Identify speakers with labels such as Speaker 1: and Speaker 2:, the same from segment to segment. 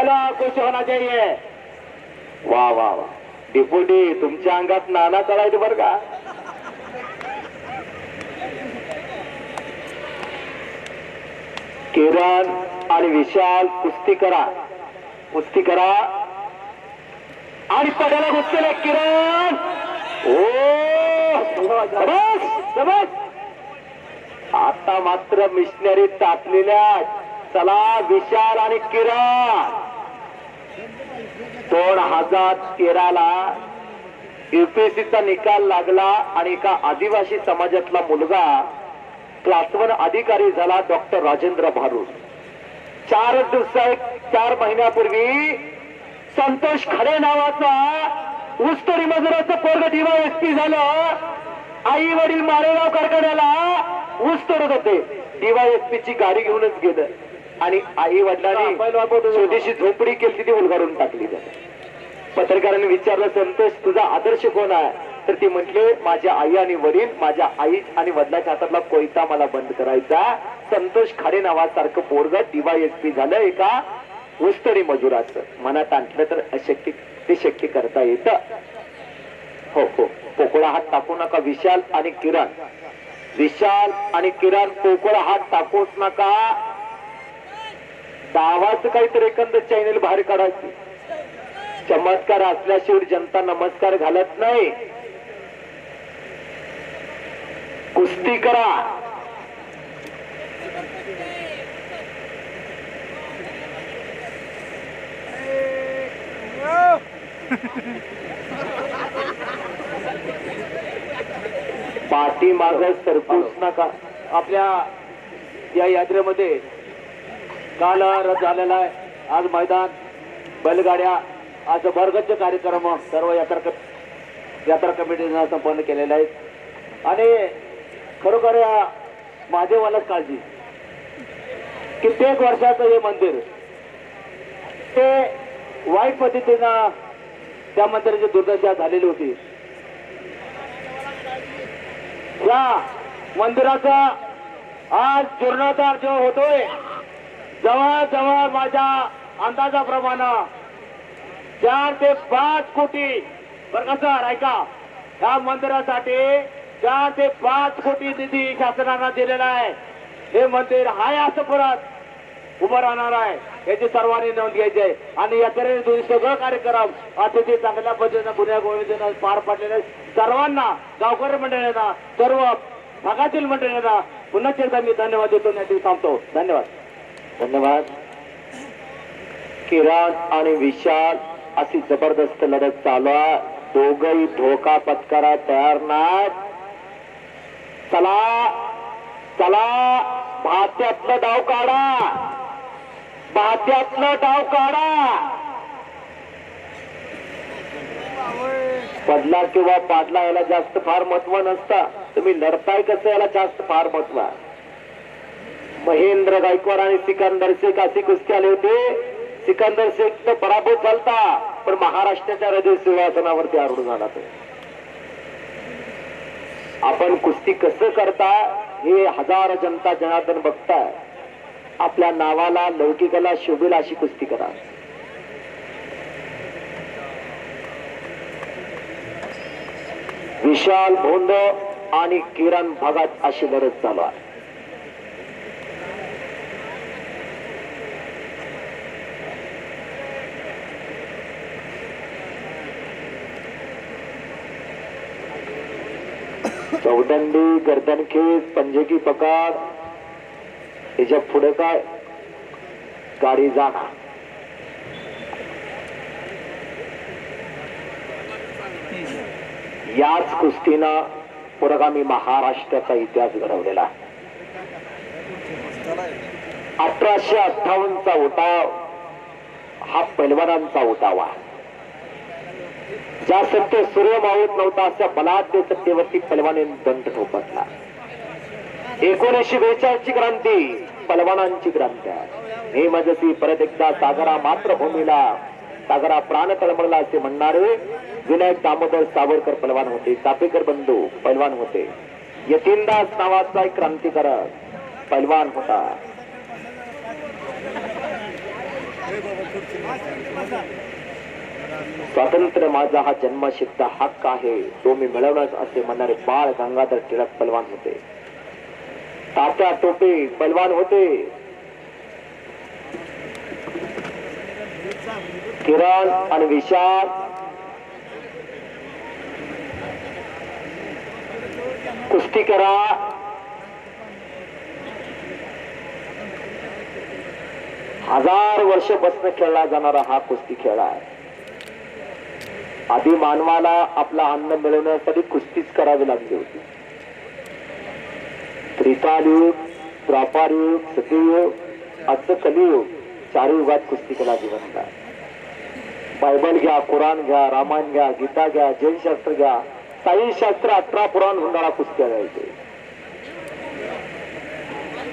Speaker 1: चलो खुश होना चाहिए. वा वा वा. डिपुटी तुमच्या अंगात नाना चढायचं बरं का? किरण आणि विशाल कुस्ती करा. कुस्ती करा. आणि पडायला घुसलेले किरण. ओ आता मात्र मिशनरी तापलेल्या चला विशाल आणि किरण. दोन हजार तेराला युपीएससीचा निकाल लागला आणि एका आदिवासी समाजातला मुलगा क्लास वन अधिकारी झाला डॉक्टर राजेंद्र भारूड. चार दिवसा चार महिन्यापूर्वी संतोष खडे नावाचा ऊसतोडी मजुराचं पोरग दिवा एसपी झालं आई वडील मारेगाव कारखान्याला ऊस तोडत होते दिवा एसपी ची गाडी घेऊनच गेलं. आणि आई वडिलांनी स्वदेशी झोपडी केली ती उलगाडून टाकली पत्रकारांनी विचारलं संतोष तुझा आदर्श कोण आहे? तर ती म्हटले माझ्या आई आणि वडील माझ्या आई आणि वडिलाच्या हातातला कोयता मला बंद करायचा संतोष खाडे नावासारखं पोरग दिवा एसपी झालं एका ऊसतोडी मजुराचं. मनात आणलं तर अशक्य ते शक्य करता येतं. हो हो. पोकळा हात टाकू नका विशाल आणि किरण. विशाल आणि किरण पोकळ हात टाकूच नका. डावाचं काहीतरी एकंदर चॅनेल बाहेर काढायची. चमत्कार असल्याशिवाय जनता नमस्कार घालत नाही. कुस्ती करा. पाठीमाग सरपूस नका.
Speaker 2: आपल्या या यात्रेमध्ये काल रद्द झालेला आहे. आज मैदान बैलगाड्या आज भरगच्च कार्यक्रम सर्व यात्रा क- यात्रा कमिटीनं संपन्न केलेले आहेत. आणि खरोखर या महादेवालाच काळजी. कित्येक वर्षाचं हे मंदिर ते वाईट पद्धतीनं त्या मंदिराची दुर्दशा झालेली होती. या मंदिराचा आज जीर्णोद्धार जो होतोय जवळ जवळ माझ्या अंदाजाप्रमाणे चार ते पाच कोटी बरं कसं सर ऐका. या मंदिरासाठी चार ते पाच कोटी निधी शासनानं दिलेला आहे. हे मंदिर हाय असं परत उभं राहणार आहे. याची सर्वांनी नोंद घ्यायची आहे. आणि यात्रेने तुम्ही सगळं कार्यक्रम अतिथी चांगल्या पद्धतीनं गुन्ह्या गोविंदनं पार पाडलेले सर्वांना गावकरी मंडळींना सर्व भागातील मंडळींना पुन्हा एकदा मी धन्यवाद देतो आणि थांबतो. धन्यवाद.
Speaker 1: धन्यवाद. किरण आणि विशाल अशी जबरदस्त लढत चालू आहे. दोघही धोका पत्करा तयार नाहीत. चला चला भात्यातलं डाव काढा. भात्यातलं डाव काढा. पडला किंवा पाडला याला जास्त फार महत्त्व नसतं. तुम्ही लढताय कसं याला जास्त फार महत्त्व आहे? महेंद्र गायकवाड आणि सिकंदर शेख अशी कुस्ती आले होते. सिकंदर शेख तर पराभूत चालता पण महाराष्ट्राच्या हृदय सिंहासनावरती आरूढ झाला तो. आपण कुस्ती कसं करता हे हजार जनता जनार्दन बघताय. आपल्या नावाला लौकिकाला शोभेल अशी कुस्ती करा. विशाल भोंड आणि किरण भागात अशी लढत चालू आहे. चौदंडी गर्दनखेच पंजेकी पकाड याच्यापुढे काय? गाडी जाणार. याच कुस्तीनं पुरोगामी महाराष्ट्राचा इतिहास घडवलेला अठराशे अठ्ठावन्नचा उठाव हा पैलवानांचा उठाव आहे. ज्या सत्य सूर्य मावत नव्हता अशा बलाढ्य सत्तेवरती पलवाने दंड ठोपटला. एकोणीसशे बेचाळीसची क्रांती पलवानांची क्रांती. आहे हे मजसी परत एकदा सागरा मातृभूमीला सागरा प्राण तळमळला असे म्हणणारे विनायक दामोदर सावरकर पलवान होते चापेकर बंधू पलवान होते. यतीनदास नावाचा एक क्रांतिकारक पलवान होता. स्वातंत्र्य माझा हा जन्मसिद्ध हक्क आहे. तो मी मिळवणार असे म्हणणारे बाळ गंगाधर टिळक पलवान होते. तात्या टोपे पलवान होते. किरण आणि विशाल. कुस्ती करा. हजार वर्ष बसन खेळला जाणारा हा कुस्ती खेळ आहे. आधी मानवाला आपला अन्न मिळवण्यासाठी कुस्तीच करावी लागली होती. त्रिकालयुग द्रापारयुग सत्ययुग आजचं कलियुग चार युगात कुस्ती कला जिवंता बायबल घ्या कुराण घ्या रामायण घ्या गीता घ्या जैनशास्त्र घ्या साई शास्त्र अठरा पुराण होणारा कुस्त्या घ्यायचे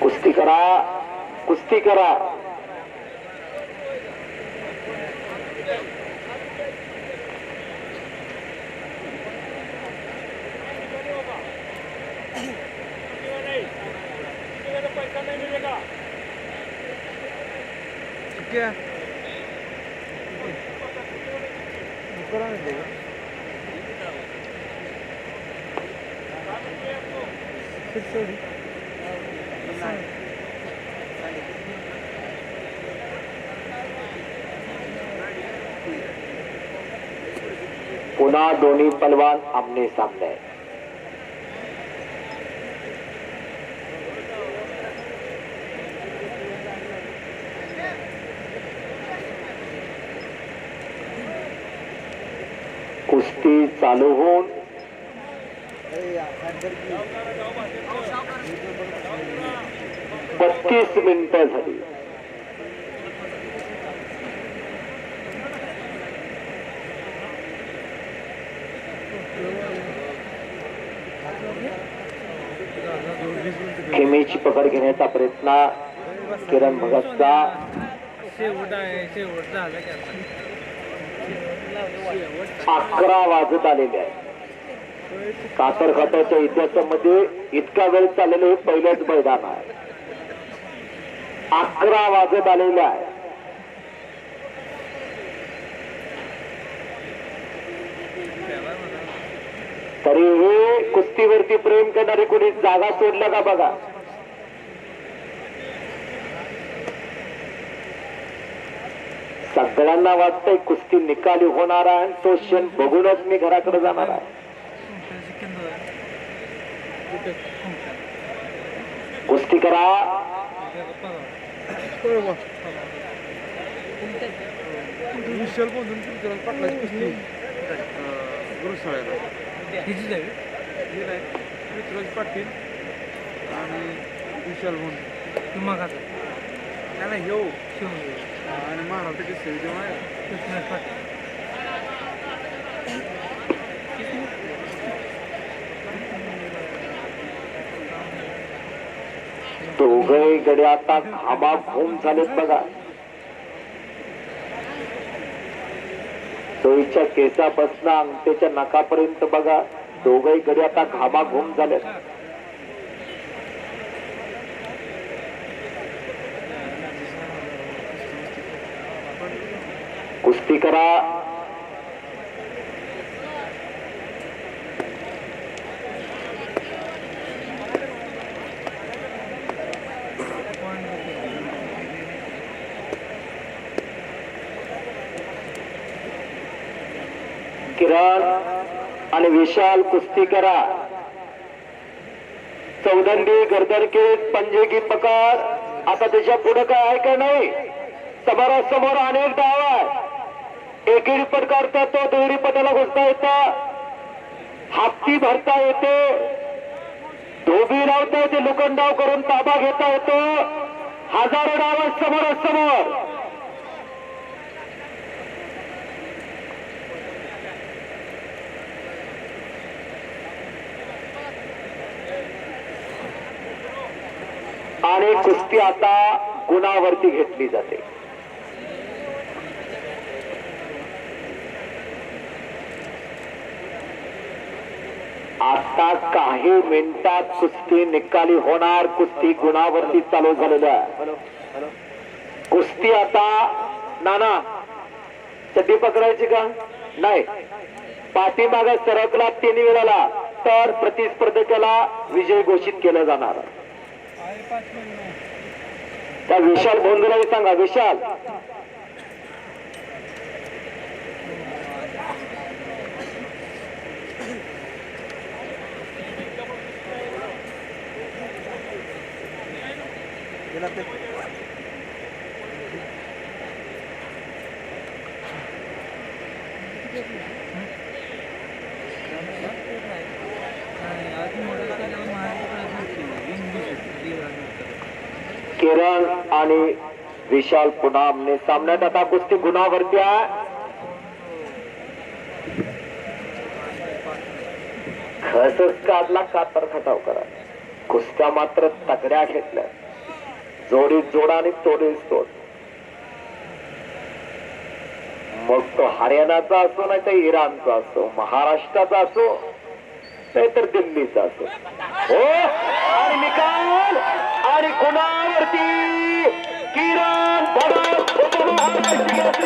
Speaker 1: कुस्ती करा कुस्ती करा. पुन्हा दोन्ही पलवान आमने सामने. कुस्ती चालू होऊन बत्तीस मिनिटं झाली. खेमेची पकड घेण्याचा प्रयत्न किरण भगतचा.
Speaker 3: शेवट आहे शेवट झाला
Speaker 1: अकरा वाजत आलेले आहे कातर इतिहासामध्ये इतका वेळ चाललेलं हे पहिलंच मैदान आहे. अकरा वाजत आलेले आहे. तरीही कुस्तीवरती प्रेम करणारे कोणी जागा सोडलं का बघा? सगळ्यांना वाटतंय कुस्ती निकाली होणार आहे आणि तो क्षण बघूनच मी घराकडे जाणार आहे. कुस्ती करा.
Speaker 3: विशाल बोलून कुस्ती पाटील आणि विशाल म्हणून मग नाही नाही हो आणि महाराष्ट्र जेव्हा पाटील
Speaker 1: गडे आता घामा घुम झालेत बघा. सोयीच्या केसापासून अंगठ्याच्या नकापर्यंत बघा. दोघही गडे आता घामा घुम झालेत. कुस्ती करा. किरण आणि विशाल कुस्ती करा. चौदंडी गर्दरकेत पंजे की पकड. आता त्याच्या पुढे काय आहे का नाही? समोरासमोर अनेक डाव आहे एकेरी पट काढता येतो दुहेरी पटाला घुसता येतं. हापती भरता येते. धोबी लावता येते लोखंडाव करून ताबा घेता येतो. हजारो डाव समोर समोर. आणि कुस्ती आता गुणावरती घेतली जाते. आता काही मिनिटात कुस्ती निकाली होणार. कुस्ती गुणावरती चालू झालेलं आहे. कुस्ती आता नाना चड्डी पकडायची का? नाही. पाठीमाग सरकला तीन वेळाला तर प्रतिस्पर्धकाला विजय घोषित केलं जाणार. त्या विशाल भोंदूलाही सांगा विशाल. किरण आणि विशाल पुनामने सामन्यात. आता कुस्ती गुणावरती आहे. खसच काढला कातर खटाव करा. कुस्त्या मात्र तगड्या घेतल्या जोडीत जोड आणि तोडीस तोड मग तो हरियाणाचा असो नाही तर इराणचा असो महाराष्ट्राचा असो नाही तर दिल्लीचा असो. हो? आणि निकाल आणि गुणावरती किरण भगत उपमहाराष्ट्र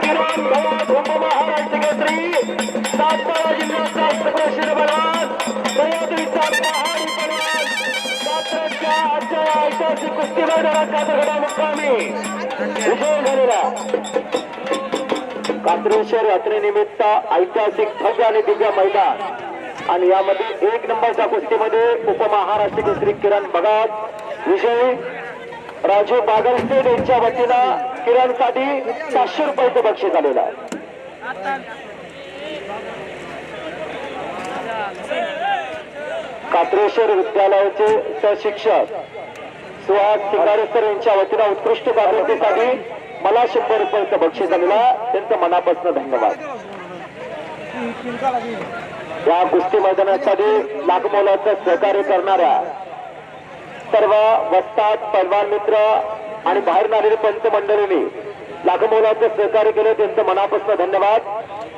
Speaker 1: किरण भगत केसरी? आजच्या कुस्ती मैदानात कातरगडा मुक्कामी विजय झालेला. कात्रेश्वर यात्रेनिमित्त ऐतिहासिक भव्य आणि दिव्य मैदान. आणि यामध्ये एक नंबरच्या कुस्तीमध्ये उपमहाराष्ट्र केसरी किरण भगत विजयी राजू बागलसेड यांच्या वतीनं किरणसाठी सातशे रुपयाचं बक्षीस आलेलं आहे. कात्रेश्वर विद्यालयाचे सहशिक्षक सुहास सिंगारेकर यांच्या वतीनं उत्कृष्ट कामगिरीसाठी मला शंभर रुपयाचं बक्षीस आहे. त्यांचं मनापासून धन्यवाद. या कुस्ती मैदानासाठी लागमोलाचं सहकार्य करणाऱ्या सर्व वस्तात पैलवान मित्र आणि बाहेरून आलेले पंच मंडळींनी लागमोलाचं सहकार्य केलं. त्यांचं मनापासून धन्यवाद.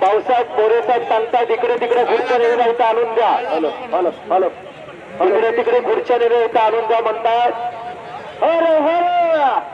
Speaker 1: पावसात मोरेसाहेब सांगतात इकडे तिकडे खुर्च्या इथं आणून द्या. Hello hello hello. इकडे तिकडे खुर्च्या इथं आणून द्या म्हणतात. Героя!